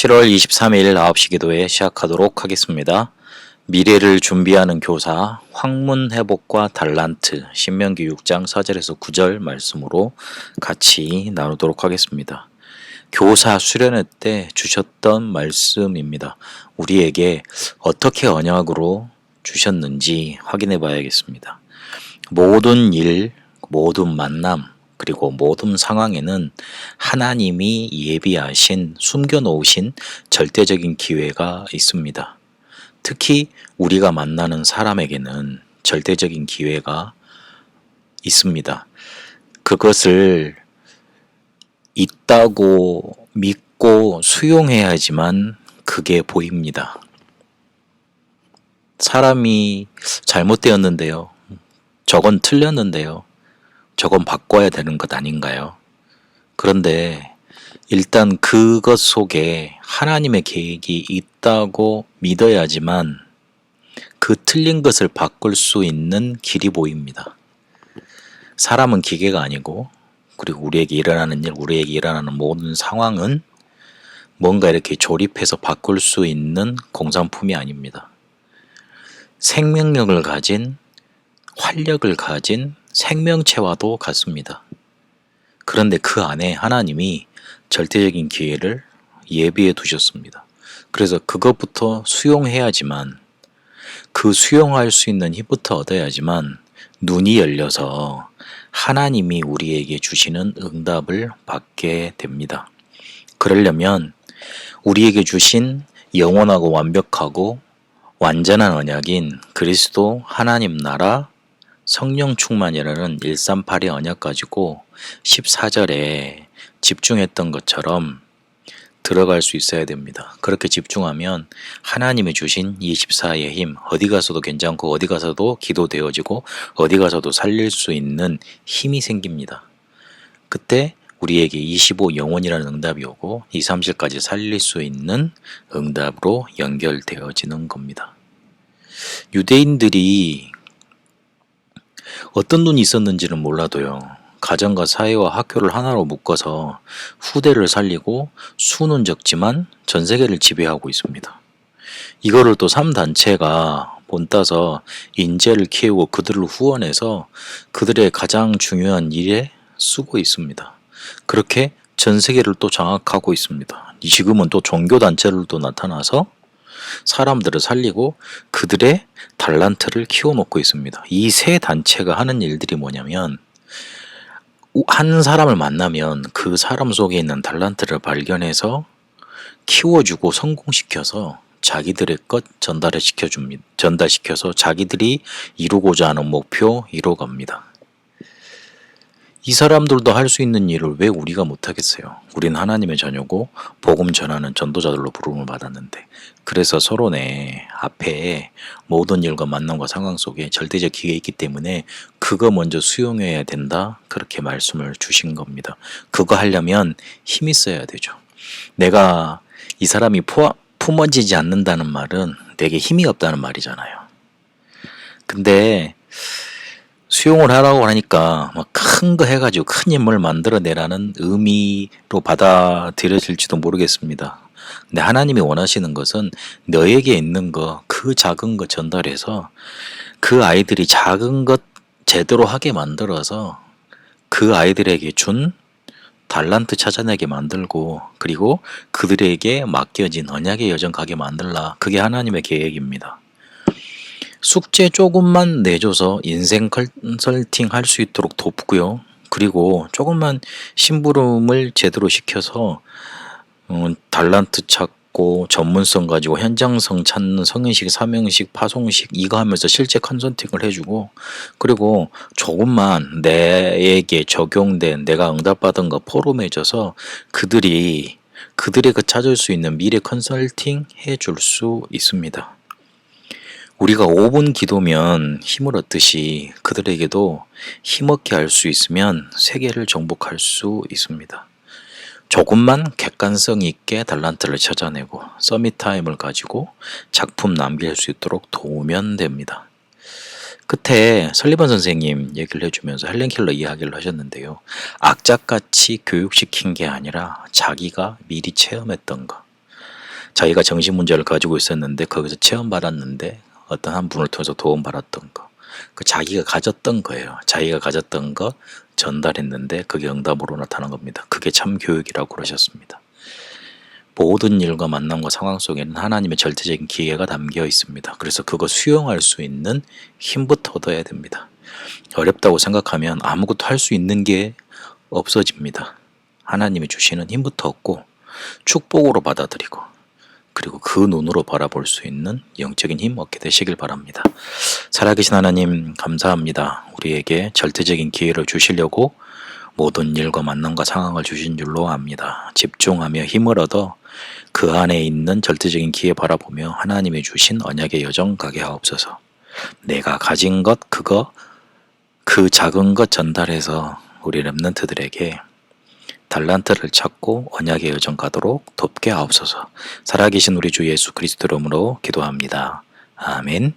7월 23일 9시 기도회 시작하도록 하겠습니다. 미래를 준비하는 교사 황문 회복과 달란트 신명기 6장 4절에서 9절 말씀으로 같이 나누도록 하겠습니다. 교사 수련회 때 주셨던 말씀입니다. 우리에게 어떻게 언약으로 주셨는지 확인해 봐야겠습니다. 모든 일, 모든 만남, 그리고 모든 상황에는 하나님이 예비하신 숨겨놓으신 절대적인 기회가 있습니다. 특히 우리가 만나는 사람에게는 절대적인 기회가 있습니다. 그것을 있다고 믿고 수용해야지만 그게 보입니다. 사람이 잘못되었는데요. 저건 틀렸는데요. 저건 바꿔야 되는 것 아닌가요? 그런데 일단 그것 속에 하나님의 계획이 있다고 믿어야지만 그 틀린 것을 바꿀 수 있는 길이 보입니다. 사람은 기계가 아니고 그리고 우리에게 일어나는 일, 우리에게 일어나는 모든 상황은 뭔가 이렇게 조립해서 바꿀 수 있는 공산품이 아닙니다. 생명력을 가진 활력을 가진 생명체와도 같습니다. 그런데 그 안에 하나님이 절대적인 기회를 예비해 두셨습니다. 그래서 그것부터 수용해야지만 그 수용할 수 있는 힘부터 얻어야지만 눈이 열려서 하나님이 우리에게 주시는 응답을 받게 됩니다. 그러려면 우리에게 주신 영원하고 완벽하고 완전한 언약인 그리스도 하나님 나라 성령 충만이라는 138의 언약 가지고 14절에 집중했던 것처럼 들어갈 수 있어야 됩니다. 그렇게 집중하면 하나님이 주신 24의 힘, 어디 가서도 괜찮고 어디 가서도 기도되어지고 어디 가서도 살릴 수 있는 힘이 생깁니다. 그때 우리에게 25 영원이라는 응답이 오고 2, 3실까지 살릴 수 있는 응답으로 연결되어지는 겁니다. 유대인들이 어떤 눈이 있었는지는 몰라도요. 가정과 사회와 학교를 하나로 묶어서 후대를 살리고 수는 적지만 전 세계를 지배하고 있습니다. 이거를 또 3단체가 본따서 인재를 키우고 그들을 후원해서 그들의 가장 중요한 일에 쓰고 있습니다. 그렇게 전 세계를 또 장악하고 있습니다. 지금은 또 종교단체들도 나타나서 사람들을 살리고 그들의 달란트를 키워놓고 있습니다. 이 세 단체가 하는 일들이 뭐냐면 한 사람을 만나면 그 사람 속에 있는 달란트를 발견해서 키워주고 성공시켜서 자기들의 것 전달을 시켜줍니다. 전달시켜서 자기들이 이루고자 하는 목표 이루어갑니다. 이 사람들도 할 수 있는 일을 왜 우리가 못하겠어요? 우린 하나님의 자녀고 복음 전하는 전도자들로 부름을 받았는데 그래서 서로내 앞에 모든 일과 만남과 상황 속에 절대적 기회가 있기 때문에 그거 먼저 수용해야 된다 그렇게 말씀을 주신 겁니다. 그거 하려면 힘이 있어야 되죠. 내가 이 사람이 포, 품어지지 않는다는 말은 내게 힘이 없다는 말이잖아요. 근데 수용을 하라고 하니까 막큰거 해가지고 큰 힘을 만들어내라는 의미로 받아들여질지도 모르겠습니다. 근데 하나님이 원하시는 것은 너에게 있는 거, 그 작은 거 전달해서 그 아이들이 작은 것 제대로 하게 만들어서 그 아이들에게 준 달란트 찾아내게 만들고 그리고 그들에게 맡겨진 언약의 여정 가게 만들라. 그게 하나님의 계획입니다. 숙제 조금만 내줘서 인생 컨설팅 할 수 있도록 돕고요. 그리고 조금만 심부름을 제대로 시켜서 음, 달란트 찾고 전문성 가지고 현장성 찾는 성인식, 사명식, 파송식 이거 하면서 실제 컨설팅을 해주고 그리고 조금만 내에게 적용된 내가 응답받은 거 포럼해줘서 그들이 그들의 그 찾을 수 있는 미래 컨설팅 해줄 수 있습니다. 우리가 5분 기도면 힘을 얻듯이 그들에게도 힘없게 할 수 있으면 세계를 정복할 수 있습니다. 조금만 객관성 있게 달란트를 찾아내고 서밋 타임을 가지고 작품 남길 수 있도록 도우면 됩니다. 끝에 설리번 선생님 얘기를 해주면서 헬렌 킬러 이야기를 하셨는데요. 악착같이 교육시킨 게 아니라 자기가 미리 체험했던 거. 자기가 정신 문제를 가지고 있었는데 거기서 체험받았는데 어떤 한 분을 통해서 도움받았던 거. 그 자기가 가졌던 거예요. 자기가 가졌던 거 전달했는데 그게 응답으로 나타난 겁니다. 그게 참 교육이라고 그러셨습니다. 모든 일과 만남과 상황 속에는 하나님의 절대적인 기회가 담겨 있습니다. 그래서 그거 수용할 수 있는 힘부터 얻어야 됩니다. 어렵다고 생각하면 아무것도 할 수 있는 게 없어집니다. 하나님이 주시는 힘부터 얻고 축복으로 받아들이고 그리고 그 눈으로 바라볼 수 있는 영적인 힘 얻게 되시길 바랍니다. 살아계신 하나님 감사합니다. 우리에게 절대적인 기회를 주시려고 모든 일과 만남과 상황을 주신 줄로 압니다. 집중하며 힘을 얻어 그 안에 있는 절대적인 기회 바라보며 하나님이 주신 언약의 여정 가게 하옵소서. 내가 가진 것 그거 그 작은 것 전달해서 우리 랩런트들에게 달란트를 찾고 언약의 여정 가도록 돕게 하옵소서. 살아계신 우리 주 예수 그리스도 이름으로 기도합니다. 아멘.